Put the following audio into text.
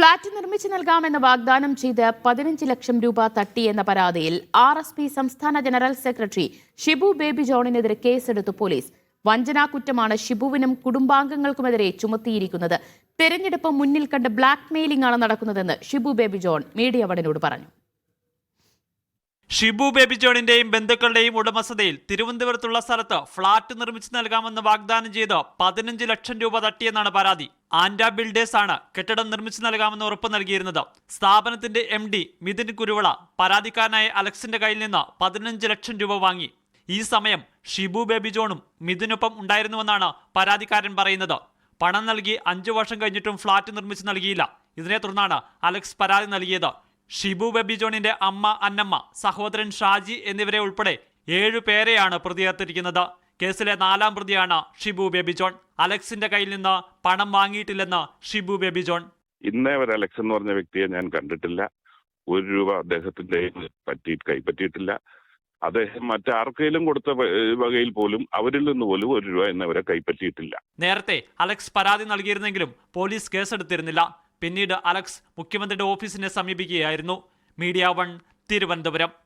Flat നിർമ്മിച്ചു നൽകാമെന്ന് വാഗ്ദാനം ചെയ്ത് പതിനഞ്ച് ലക്ഷം രൂപ തട്ടി എന്ന പരാതിയിൽ ആർ എസ് പി സംസ്ഥാന ജനറൽ സെക്രട്ടറി ഷിബു ബേബി ജോണിനെതിരെ കേസെടുത്തു പോലീസ്. വഞ്ചനാ കുറ്റമാണ് ഷിബുവിനും കുടുംബാംഗങ്ങൾക്കുമെതിരെ ചുമത്തിയിരിക്കുന്നത്. തെരഞ്ഞെടുപ്പ് മുന്നിൽ കണ്ട് ബ്ലാക്ക് മെയിലിംഗ് ആണ് നടക്കുന്നതെന്ന് ഷിബു ബേബി ജോൺ മീഡിയ വടനോട് പറഞ്ഞു. ഷിബു ബേബി ജോണിന്റെയും ബന്ധുക്കളുടെയും ഉടമസ്ഥതയിൽ തിരുവനന്തപുരത്തുള്ള സ്ഥലത്ത് ഫ്ളാറ്റ് നിർമ്മിച്ചു നൽകാമെന്ന് വാഗ്ദാനം ചെയ്ത് പതിനഞ്ച് ലക്ഷം രൂപ തട്ടിയെന്നാണ് പരാതി. ആൻഡ ബിൽഡേഴ്സ് ആണ് കെട്ടിടം നിർമ്മിച്ചു നൽകാമെന്ന് ഉറപ്പ് നൽകിയിരുന്നത്. സ്ഥാപനത്തിന്റെ എം ഡി മിഥുൻ കുരുവള പരാതിക്കാരനായ അലക്സിന്റെ കയ്യിൽ നിന്ന് പതിനഞ്ച് ലക്ഷം രൂപ വാങ്ങി. ഈ സമയം ഷിബു ബേബി ജോണും മിഥുനൊപ്പം ഉണ്ടായിരുന്നുവെന്നാണ് പരാതിക്കാരൻ പറയുന്നത്. പണം നൽകി അഞ്ചു വർഷം കഴിഞ്ഞിട്ടും ഫ്ളാറ്റ് നിർമ്മിച്ചു നൽകിയില്ല. ഇതിനെ തുടർന്നാണ് അലക്സ് പരാതി നൽകിയത്. ഷിബു ബേബി ജോണിന്റെ അമ്മ അന്നമ്മ സഹോദരൻ ഷാജി എന്നിവരെ ഉൾപ്പെടെ ഏഴു പേരെയാണ് പ്രതിയേർത്തിരിക്കുന്നത് കേസിലെ നാലാം പ്രതിയാണ് ഷിബു ബേബി ജോൺ അലക്സിന്റെ കയ്യിൽ നിന്ന് പണം വാങ്ങിയിട്ടില്ലെന്ന് ഷിബു ബേബി ജോൺ ഇന്നേ വരെ അലക്സ് എന്ന് പറഞ്ഞ വ്യക്തിയെ ഞാൻ കണ്ടിട്ടില്ല. ഒരു രൂപ അദ്ദേഹത്തിന്റെ പറ്റി കൈപ്പറ്റിയിട്ടില്ല. അദ്ദേഹം മറ്റാർക്കെങ്കിലും കൊടുത്ത വകയിൽ പോലും അവരിൽ നിന്ന് പോലും ഒരു രൂപ എന്നവരെ കൈപ്പറ്റിയിട്ടില്ല. നേരത്തെ അലക്സ് പരാതി നൽകിയിരുന്നെങ്കിലും പോലീസ് കേസെടുത്തിരുന്നില്ല. പിന്നീട് അലക്സ് മുഖ്യമന്ത്രിയുടെ ഓഫീസിനെ സമീപിക്കുകയായിരുന്നു. Media one Thiruvananthapuram.